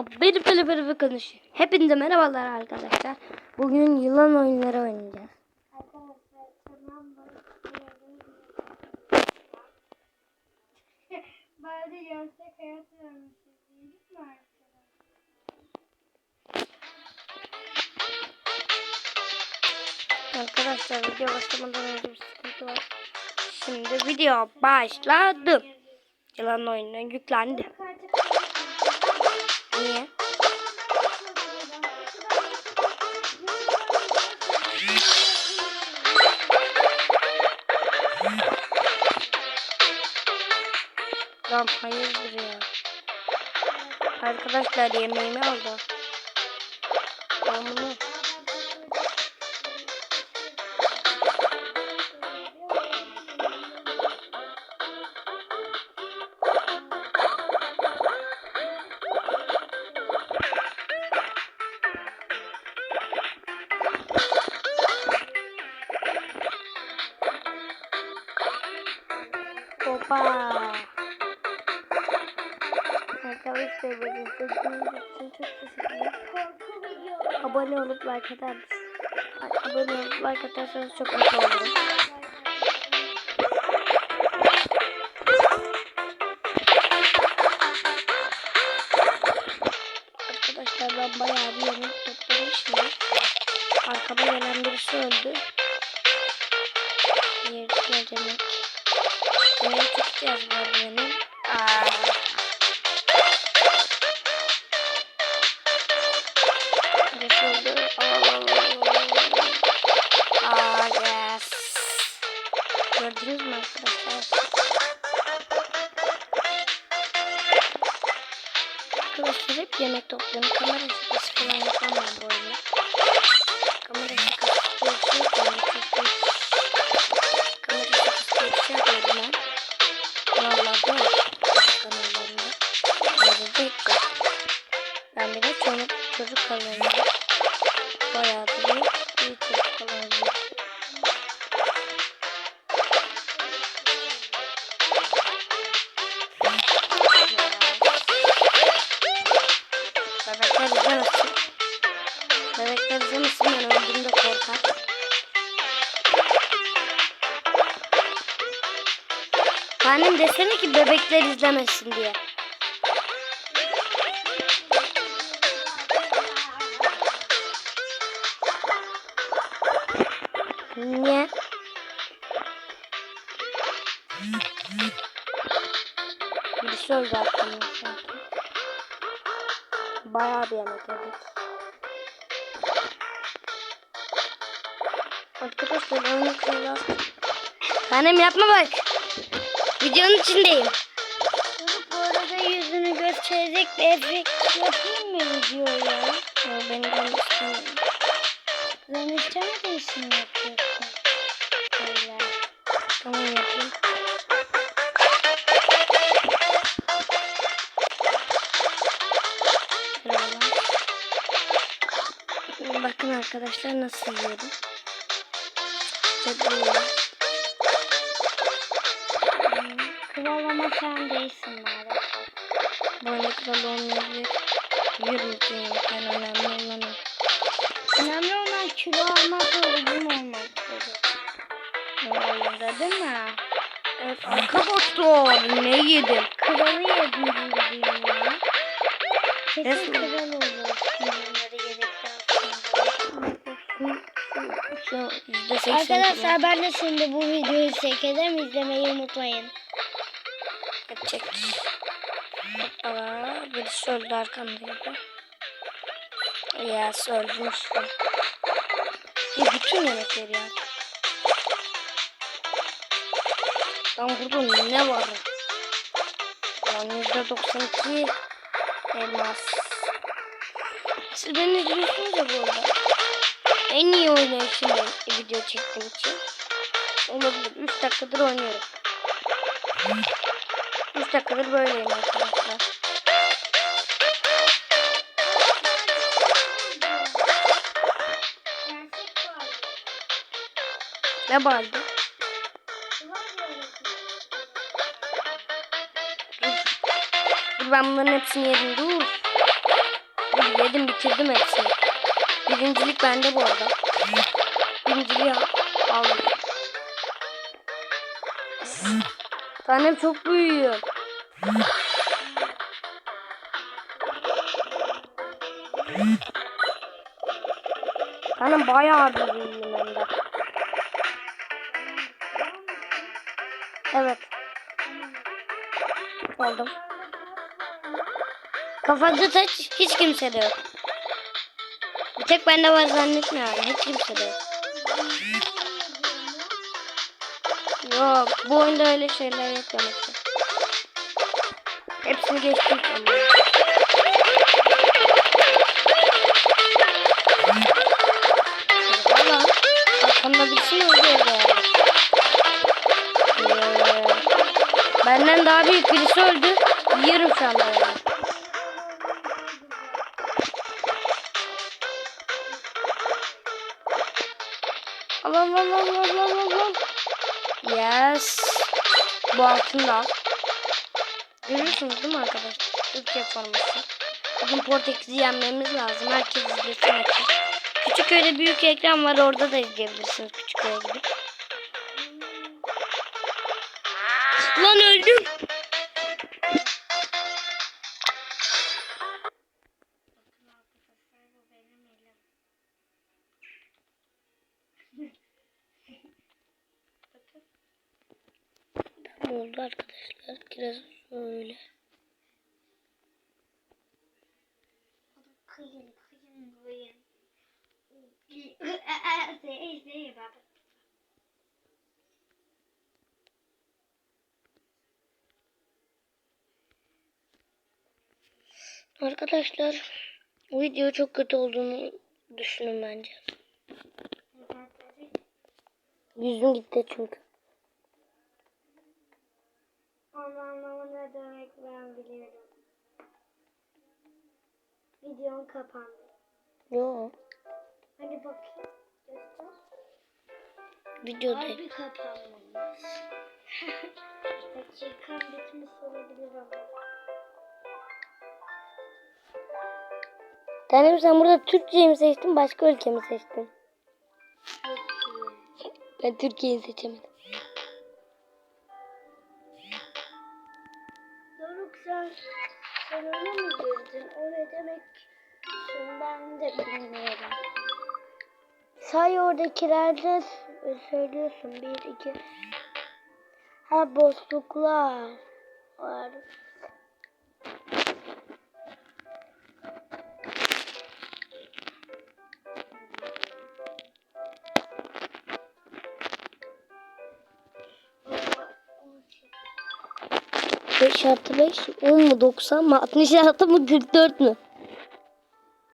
Biri biri biri biri konuşuyor. Hepinize merhabalar arkadaşlar. Bugün yılan oyunları oynayacağız. Arkadaşlar video başlamadan önce bir sıkıntı var. Şimdi video başladı. Yılan oyunu yüklendi. Lan hayırdır ya. Arkadaşlar yemeğimi aldı. Ben bunu Çok teşekkürler. Abone olup like mısınız? Ay, Abone olup like atarsanız çok mutlu olurum. Arkadaşlar ben bayağı bir yemek topladım şimdi. Arkama gelen birisi öldü. Yerine demek. Yemeğe çok ihtiyacım var benim. Aa. Topluyorum. Kamera Annem desene ki bebekler izlemesin diye. Niye? Birisi öldü aklımda sanki. Bayağı bir yemek yedik. Arkadaşlar oyunu kırılan. Annem yapma bak. Videonun içindeyim. Bu arada yüzünü gösterecek bir efekt yapayım mı videoya? Ya ben istemiyorum. Ben istemediğin için mi yapıyorsun? Öyle. Tamam yapayım. Bakın arkadaşlar nasıl yiyorum. Çok iyi. Kral ama sen değilsin maalesef. Bu oyunda kral. Yiyorum bütün yemekler önemli olan o. Önemli olan kilo almak ve uzun olmaktır. Bu oyunda değil mi? Evet arkadaşlar ne yedim? Kralı yedim bildiğin ya. Kesin Resmen. kral olur. Bunları yedikten sonra. Arkadaşlar ben de şimdi bu videoyu çekerim. izlemeyi unutmayın. Çek. Hoppala. Birisi öldü arkamdaydı. Ya öldürmüştüm. Ya bütün yemekleri ya. Lan burada ne var? Lan yüzde doksan iki elmas. Siz beni izliyorsunuz ya bu arada. En iyi oynayışım ben video çektiğim için. Olabilir. 3 dakikadır oynuyorum. 3 dakikadır böyleyim arkadaşlar. Ne bağırdı? Dur ben bunların hepsini yedim dur. Geldim bitirdim hepsini. Birincilik bende bu arada. Birinciliği al- aldım. Tanem çok büyüyor. Tanem bayağı bir büyüğüm hem de. Evet. Aldım. Kafada taç hiç kimsede yok. Bir tek bende var zannetme abi. Hiç kimsede yok. Yok bu oyunda öyle şeyler yok demek ki. Hepsini geçtim ama. Valla arkamda bir şey oldu evde yani. Ee, benden daha büyük birisi öldü. Yiyorum şu anda yani. Al al al Yes. Bu altını al. Görüyorsunuz değil mi arkadaşlar? Türkiye forması. Bugün Portekiz'i yenmemiz lazım. Herkes izlesin maçı. Küçüköy'de büyük ekran var. Orada da izleyebilirsiniz Küçüköy'e gidip. Lan öldüm. Oldu arkadaşlar. Biraz öyle. Kıyın kıyın kıyın. Baba. Arkadaşlar bu video çok kötü olduğunu düşünün bence. Yüzüm gitti çünkü. Onun anlamı ne demek ben biliyorum. Videon kapandı. Yo. Hadi bakayım. Videodayım. Harbi kapanmamış. Dakikan bitmiş olabilir ama. Tanem sen burada Türkçe'yi mi seçtin başka ülke mi seçtin? İyi. Ben Türkiye'yi seçemedim. Ben de bilmiyorum. Say oradakilerde söylüyorsun. Bir, iki. Ha boşluklar var. Beş artı beş, on mu doksan mı, altmış altı mı, kırk dört mü?